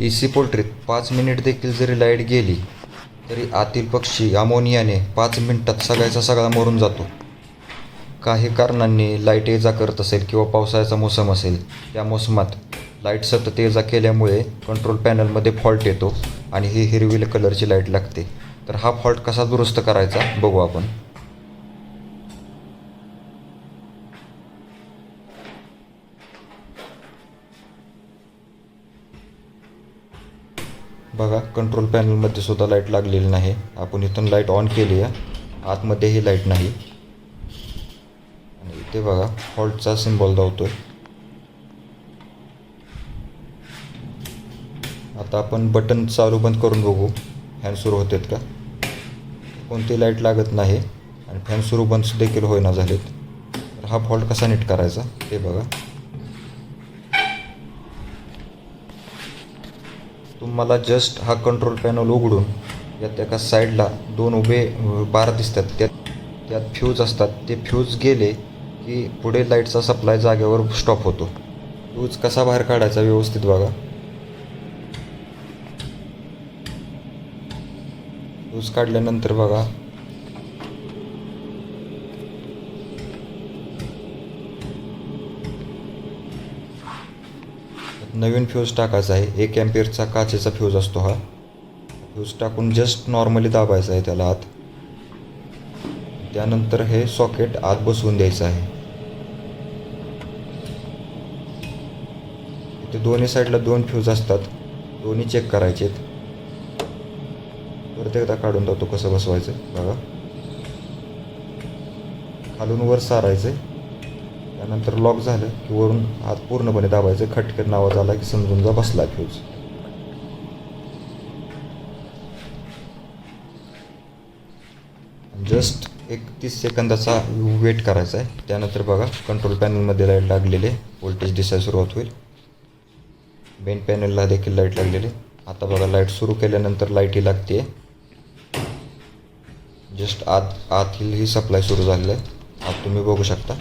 ए C पोल्ट्रीत पाच minute देखील जरी लाइट गेली तरी आतील पक्षी अमोनियाने पाच मिनिटात सगळ्याचा सगळा मरून जातो. काही कारणांनी लाइट ये जा करत असेल किंवा पावसाळ्याचा मोसम असेल त्या मोसमात लाइट सतत ये जा केल्यामुळे कंट्रोल पॅनलमध्ये फॉल्ट येतो आणि ही हिरवी कलरची लाइट लागते. तर हा फॉल्ट कसा दुरुस्त करायचा बघू आपण. बघा कंट्रोल पॅनलमध्ये सुद्धा लाइट लागलेली नाही. आपण इथून लाइट ऑन केली आहे. आतमध्येही लाइट नाही. आणि इथे बघा फॉल्टचा सिम्बॉल धावतोय. आता आपण बटन चालू बंद करून बघू. फॅन सुरू होतात का? कोणती लाइट लागत नाही आणि फॅन सुरू बंद देखील होईना झालेत. तर हा फॉल्ट कसा नीट करायचा? ते बघा. तुम्हाला जस्ट हा कंट्रोल पॅनल उघडून यात एका साईडला दोन उभे बार दिसतात. त्यात त्यात फ्यूज असतात. ते फ्यूज गेले की पुढे लाईटचा सप्लाय जागेवर स्टॉप होतो. फ्यूज कसा बाहेर काढायचा व्यवस्थित बघा. फ्यूज काढल्यानंतर बघा. नवीन फ्यूज टाकायचा आहे. एक ॲम्पियरचा काचेचा फ्यूज असतो हा. फ्यूज टाकून जस्ट नॉर्मली दाबायचा आहे त्याला आत. त्यानंतर हे सॉकेट आत बसवून द्यायचं आहे. इथे दोन्ही साईडला दोन फ्यूज असतात. दोन्ही चेक करायचे आहेत परत एकदा काढून जातो कसं बसवायचं बघा. खालून वर सारायचं त्यानंतर लॉक झालं की वरून आत पूर्णपणे दाबायचं. खटकन आवाज आला की समजून जा बसला फ्यूज जस्ट एक तीस सेकंदाचा वेट करायचा आहे त्यानंतर बघा कंट्रोल पॅनलमध्ये लाइट लागलेले. व्होल्टेज दिसायला सुरुवात होईल. मेन पॅनलला देखील लाइट लागलेली. आता बघा लाइट सुरू केल्यानंतर लाईटही लागते जस्ट आत आतील ही सप्लाय सुरू झालेलं आहे. आत तुम्ही बघू शकता.